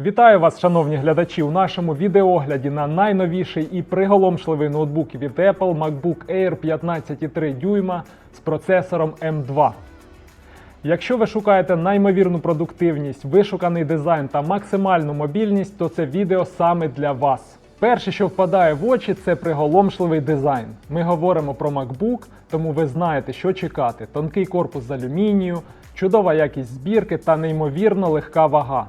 Вітаю вас, шановні глядачі, у нашому відеогляді на найновіший і приголомшливий ноутбук від Apple MacBook Air 15,3 дюйма з процесором M2. Якщо ви шукаєте неймовірну продуктивність, вишуканий дизайн та максимальну мобільність, то це відео саме для вас. Перше, що впадає в очі, це приголомшливий дизайн. Ми говоримо про MacBook, тому ви знаєте, що чекати: тонкий корпус з алюмінію, чудова якість збірки та неймовірно легка вага.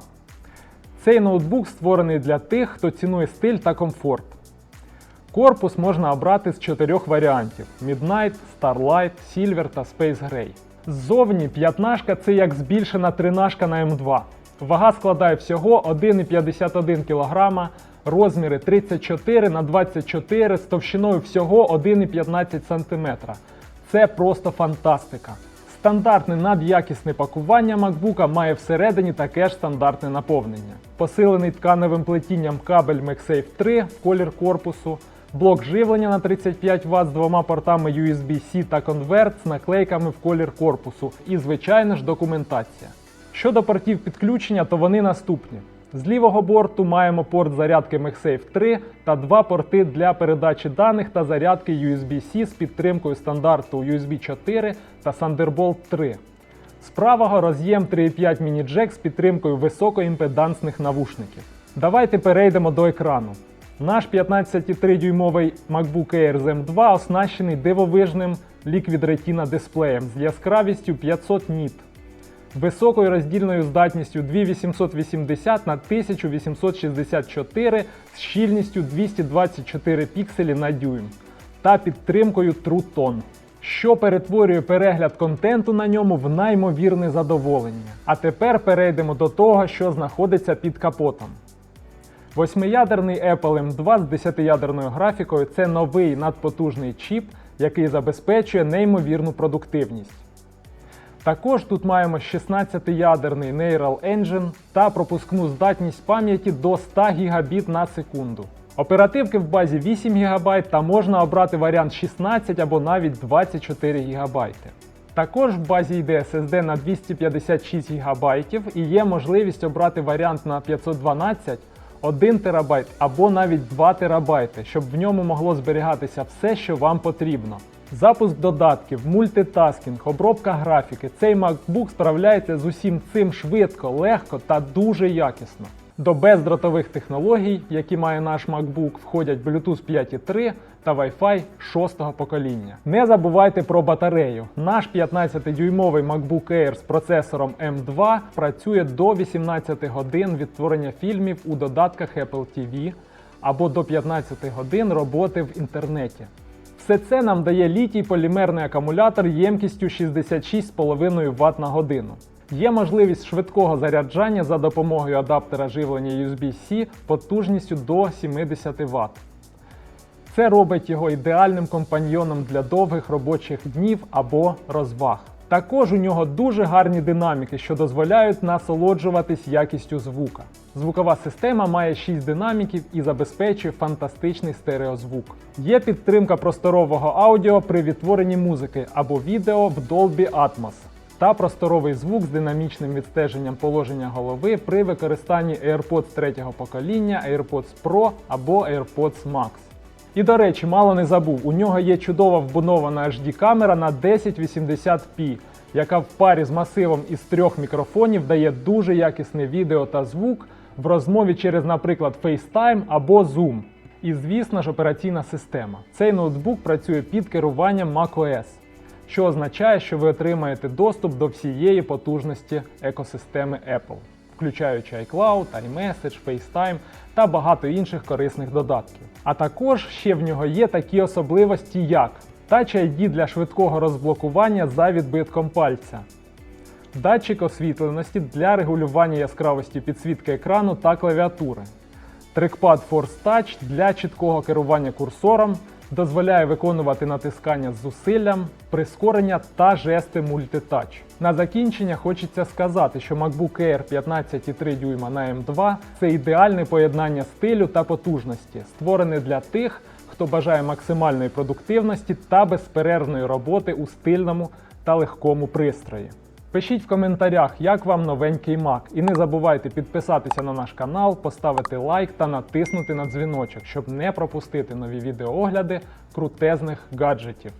Цей ноутбук створений для тих, хто цінує стиль та комфорт. Корпус можна обрати з чотирьох варіантів: Midnight, Starlight, Silver та Space Gray. Ззовні п'ятнашка це як збільшена тринашка на М2. Вага складає всього 1,51 кг, розміри 34 на 24 з товщиною всього 1,15 см. Це просто фантастика. Стандартне надякісне пакування MacBook має всередині таке ж стандартне наповнення. Посилений тканевим плетінням кабель MagSafe 3 в колір корпусу, блок живлення на 35 Вт з двома портами USB-C та конверт з наклейками в колір корпусу і, звичайно ж, документація. Щодо портів підключення, то вони наступні. З лівого борту маємо порт зарядки MagSafe 3 та два порти для передачі даних та зарядки USB-C з підтримкою стандарту USB 4 та Thunderbolt 3. З правого роз'єм 3.5 міні-джек з підтримкою високоімпедансних навушників. Давайте перейдемо до екрану. Наш 15,3-дюймовий MacBook Air з M2 оснащений дивовижним Liquid Retina дисплеєм з яскравістю 500 ніт високою роздільною здатністю 2880 на 1864 з щільністю 224 пікселі на дюйм та підтримкою True Tone, що перетворює перегляд контенту на ньому в неймовірне задоволення. А тепер перейдемо до того, що знаходиться під капотом. Восьмиядерний Apple M2 з 10-ядерною графікою це новий надпотужний чіп, який забезпечує неймовірну продуктивність. Також тут маємо 16-ядерний Neural Engine та пропускну здатність пам'яті до 100 Гбіт на секунду. Оперативки в базі 8 ГБ та можна обрати варіант 16 або навіть 24 ГБ. Також в базі йде SSD на 256 ГБ і є можливість обрати варіант на 512, 1 ТБ або навіть 2 ТБ, щоб в ньому могло зберігатися все, що вам потрібно. Запуск додатків, мультитаскінг, обробка графіки. Цей MacBook справляється з усім цим швидко, легко та дуже якісно. До бездротових технологій, які має наш MacBook, входять Bluetooth 5.3 та Wi-Fi 6 покоління. Не забувайте про батарею. Наш 15-дюймовий MacBook Air з процесором M2 працює до 18 годин відтворення фільмів у додатках Apple TV або до 15 годин роботи в інтернеті. Все це нам дає літій полімерний акумулятор ємкістю 66,5 Вт на годину. Є можливість швидкого заряджання за допомогою адаптера живлення USB-C потужністю до 70 Вт. Це робить його ідеальним компаньйоном для довгих робочих днів або розваг. Також у нього дуже гарні динаміки, що дозволяють насолоджуватись якістю звука. Звукова система має 6 динаміків і забезпечує фантастичний стереозвук. Є підтримка просторового аудіо при відтворенні музики або відео в Dolby Atmos та просторовий звук з динамічним відстеженням положення голови при використанні AirPods третього покоління, AirPods Pro або AirPods Max. І до речі, мало не забув, у нього є чудова вбудована HD камера на 1080p, яка в парі з масивом із трьох мікрофонів дає дуже якісне відео та звук в розмові через, наприклад, FaceTime або Zoom. І, звісно ж, операційна система. Цей ноутбук працює під керуванням macOS, що означає, що ви отримаєте доступ до всієї потужності екосистеми Apple, включаючи iCloud, iMessage, FaceTime та багато інших корисних додатків. А також ще в нього є такі особливості, як Touch ID для швидкого розблокування за відбитком пальця, датчик освітленості для регулювання яскравості підсвітки екрану та клавіатури, трекпад Force Touch для чіткого керування курсором, дозволяє виконувати натискання з зусиллям, прискорення та жести мультитач. На закінчення хочеться сказати, що MacBook Air 15,3 дюйма на M2 це ідеальне поєднання стилю та потужності, створене для тих, хто бажає максимальної продуктивності та безперервної роботи у стильному та легкому пристрої. Пишіть в коментарях, як вам новенький Mac. І не забувайте підписатися на наш канал, поставити лайк та натиснути на дзвіночок, щоб не пропустити нові відеоогляди крутезних гаджетів.